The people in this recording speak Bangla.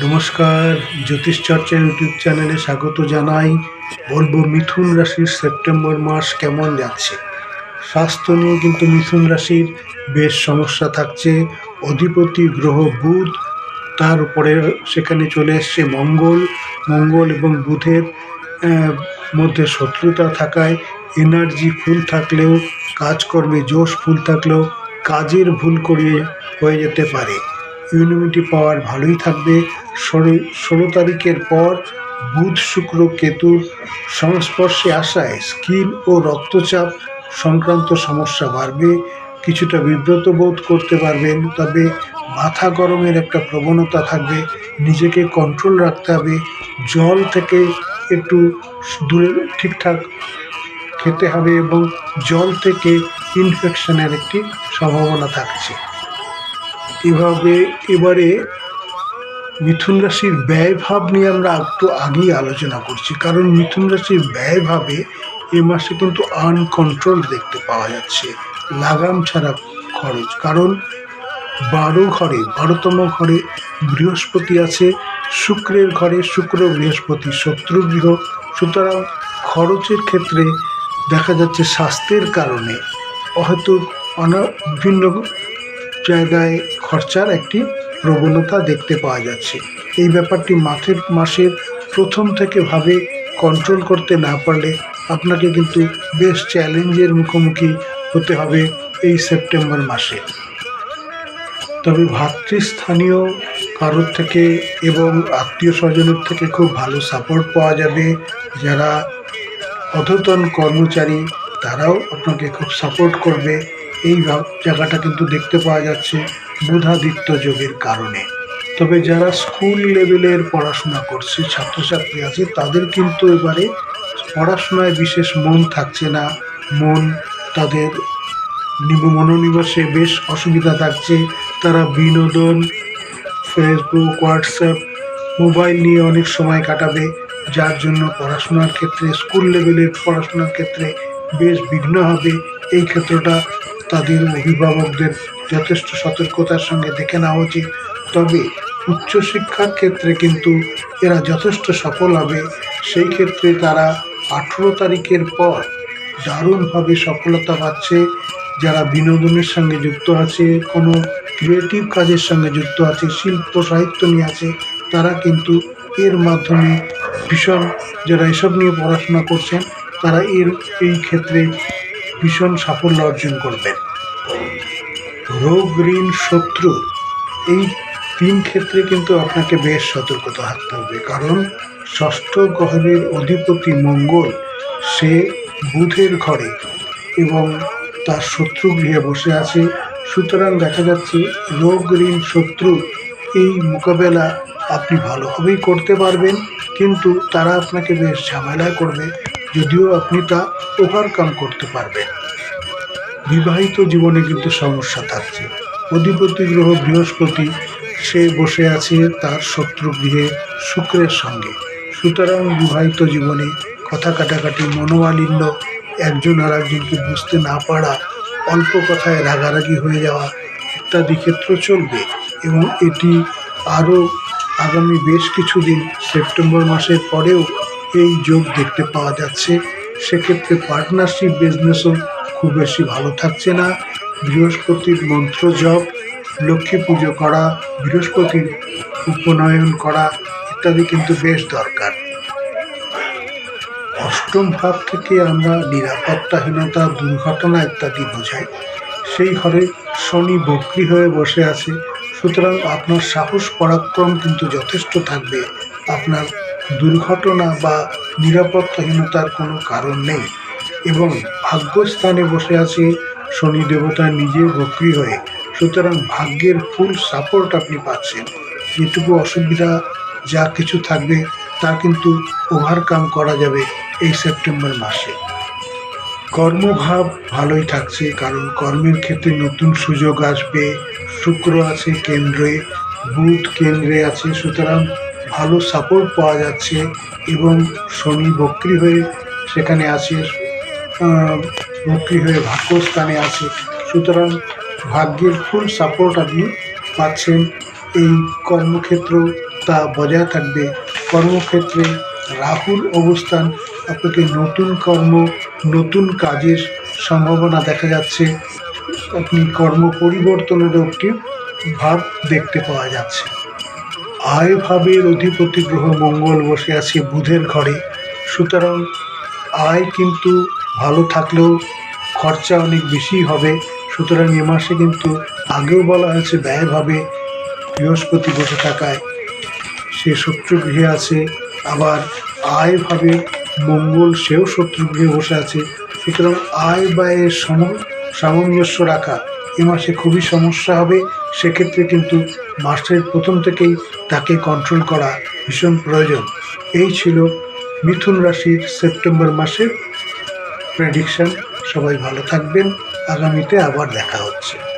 নমস্কার, জ্যোতিষ চর্চা ইউটিউব চ্যানেলে স্বাগত জানাই। বলব মিথুন রাশির সেপ্টেম্বর মাস কেমন যাচ্ছে? স্বাস্থ্য নিয়ে কিন্তু মিথুন রাশির বেশ সমস্যা থাকছে। অধিপতি গ্রহ বুধ, তার উপরে সেখানে চলে এসছে মঙ্গল। মঙ্গল এবং বুধের মধ্যে শত্রুতা থাকায় এনার্জি ফুল থাকলেও, কাজকর্মে জোশ ফুল থাকলেও, কাজের ভুল করিয়ে, হয়ে যেতে পারে। ইমিউনিটি পাওয়ার ভালোই থাকবে। ষোলো ষোলো তারিখের পর বুধ, শুক্র কেতুর সংস্পর্শে আসায় স্কিন ও রক্তচাপ সংক্রান্ত সমস্যা বাড়বে। কিছুটা বিব্রত বোধ করতে পারবেন, তবে মাথা গরমের একটা প্রবণতা থাকবে। নিজেকে কন্ট্রোল রাখতে হবে। জল থেকে একটু দূরে ঠিকঠাক খেতে হবে এবং জল থেকে ইনফেকশনের একটি সম্ভাবনা থাকছে। এভাবে এবারে মিথুন রাশির ব্যয়ভাব নিয়ে আমরা একটু আগেই আলোচনা করছি। কারণ মিথুন রাশির ব্যয়ভাবে এ মাসে কিন্তু আনকন্ট্রোল দেখতে পাওয়া যাচ্ছে। লাগাম ছাড়া খরচ। কারণ বারো ঘরে, বারোতম ঘরে বৃহস্পতি আছে, শুক্রের ঘরে শুক্র, বৃহস্পতি শত্রু গৃহ সুতরাং খরচের ক্ষেত্রে দেখা যাচ্ছে স্বাস্থ্যের কারণে হয়তো অনা বিভিন্ন জায়গায় খরচার একটি প্রবণতা দেখতে পাওয়া যাচ্ছে। এই ব্যাপারটি মাঠের মাসের প্রথম থেকে ভাবে কন্ট্রোল করতে না পারলে আপনাকে কিন্তু বেশ চ্যালেঞ্জের মুখোমুখি হতে হবে এই সেপ্টেম্বর মাসে। তবে ভাতৃস্থানীয় কারোর থেকে এবং আত্মীয় স্বজনের থেকে খুব ভালো সাপোর্ট পাওয়া যাবে। যারা অধতন কর্মচারী, তারাও আপনাকে খুব সাপোর্ট করবে। এই জায়গাটা কিন্তু দেখতে পাওয়া যাচ্ছে। বুধাদিত্য যোগের কারণে। তবে যারা স্কুল লেভেলের পড়াশোনা করছে, ছাত্রছাত্রী আছে, তাদের কিন্তু এবারে পড়াশোনায় বিশেষ মন থাকছে না। মন তাদের নিব- মনোনিবেশে বেশ অসুবিধা থাকছে। তারা বিনোদন ফেসবুক হোয়াটসঅ্যাপ মোবাইল নিয়ে অনেক সময় কাটাবে। যার জন্য পড়াশোনার ক্ষেত্রে স্কুল লেভেলের পড়াশোনার ক্ষেত্রে বেশ বিঘ্ন হবে। এই ক্ষেত্রটা তাদের অভিভাবকদের যথেষ্ট সতর্কতার সঙ্গে দেখে নেওয়া উচিত। তবে উচ্চশিক্ষার ক্ষেত্রে কিন্তু এরা যথেষ্ট সফল হবে। সেই ক্ষেত্রে তারা আঠেরো তারিখের পর দারুণভাবে সফলতা পাচ্ছে। যারা বিনোদনের সঙ্গে যুক্ত আছে, কোনো ক্রিয়েটিভ কাজের সঙ্গে যুক্ত আছে, শিল্প, সাহিত্য নিয়ে আছে, তারা কিন্তু এর মাধ্যমে ভীষণ যারা এসব নিয়ে পড়াশোনা করছেন, তারা এর, এই ক্ষেত্রে ভীষণ সাফল্য অর্জন করবেন। রোগ ঋণ শত্রু, এই তিন ক্ষেত্রে কিন্তু আপনাকে বেশ সতর্কতা থাকতে হবে। কারণ ষষ্ঠ গ্রহের অধিপতি মঙ্গল, সে বুধের ঘরে এবং তার শত্রু গৃহে বসে আছে। সুতরাং দেখা যাচ্ছে রোগ ঋণ শত্রু, এই মোকাবেলা আপনি ভালোভাবেই করতে পারবেন, কিন্তু তারা আপনাকে বেশ ঝামেলায় করবে, যদিও আপনি তা ওভারকাম করতে পারবেন। বিবাহিত জীবনে কিন্তু সমস্যা থাকছে অধিপতি গ্রহ বৃহস্পতি, সে বসে আছে তার শত্রু গৃহে শুক্রের সঙ্গে। সুতরাং বিবাহিত জীবনে কথা কাটাকাটি মনোমালিন্য, একজন আর একজনকে বুঝতে না পারা, অল্প কথায় রাগারাগি হয়ে যাওয়া ইত্যাদি ক্ষেত্র চলবে এবং এটি আরও আগামী বেশ কিছুদিন সেপ্টেম্বর মাসের পরেও এই যোগ দেখতে পাওয়া যাচ্ছে। সেক্ষেত্রে পার্টনারশিপ বিজনেসও খুব বেশি ভালো থাকছে না। বৃহস্পতির মন্ত্র জপ, লক্ষ্মী পুজো করা, বৃহস্পতির উপনয়ন করা ইত্যাদি কিন্তু বেশ দরকার। অষ্টম ভাব থেকে আমরা নিরাপত্তাহীনতা, দুর্ঘটনা ইত্যাদি বোঝাই। সেই ঘরে শনি বক্রি হয়ে বসে আছে। সুতরাং আপনার সাহস, পরাক্রম কিন্তু যথেষ্ট থাকবে। আপনার দুর্ঘটনা বা নিরাপত্তাহীনতার কোনো কারণ নেই। এবং ভাগ্যস্থানে বসে আছে শনি দেবতা নিজে বক্রি হয়ে। সুতরাং ভাগ্যের ফুল সাপোর্ট আপনি পাচ্ছেন। যেটুকু অসুবিধা, যা কিছু থাকবে, তা কিন্তু ওভারকাম করা যাবে এই সেপ্টেম্বর মাসে। কর্মভাব ভালোই থাকছে, কারণ কর্মের ক্ষেত্রে নতুন সুযোগ আসবে। শুক্র আছে কেন্দ্রে, বুধ কেন্দ্রে আছে, সুতরাং ভালো সাপোর্ট পাওয়া যাচ্ছে এবং শনি বক্রি হয়ে সেখানে আছে। বক্রি হয়ে ভাগ্যস্থানে আছে। সুতরাং ভাগ্যের ফুল সাপোর্ট আপনি পাচ্ছেন। এই কর্মক্ষেত্র তা বজায় থাকবে। কর্মক্ষেত্রে রাহুল অবস্থান। আপনাকে নতুন কর্ম, নতুন কাজের সম্ভাবনা দেখা যাচ্ছে। আপনি কর্ম পরিবর্তনেরও একটি ভাব দেখতে পাওয়া যাচ্ছে। আয় ভাবের অধিপতি গ্রহ মঙ্গল বসে আছে বুধের ঘরে। সুতরাং আয় কিন্তু ভালো থাকলেও খরচা অনেক বেশি হবে। সুতরাং এ মাসে কিন্তু আগেও বলা হয়েছে ব্যয়ভাবে বৃহস্পতি বসে থাকায়। সে শত্রুগৃহে আছে, আবার আয় ভাবে মঙ্গল সেও শত্রুগৃহে বসে আছে। সুতরাং আয় ব্যয়ের সম সামঞ্জস্য রাখা, এ মাসে খুবই সমস্যা হবে। সেক্ষেত্রে কিন্তু মাসের প্রথম থেকেই তাকে কন্ট্রোল করা ভীষণ প্রয়োজন। এই ছিল মিথুন রাশির সেপ্টেম্বর মাসের প্রেডিকশন সবাই ভালো থাকবেন। আগামীতে আবার দেখা হচ্ছে।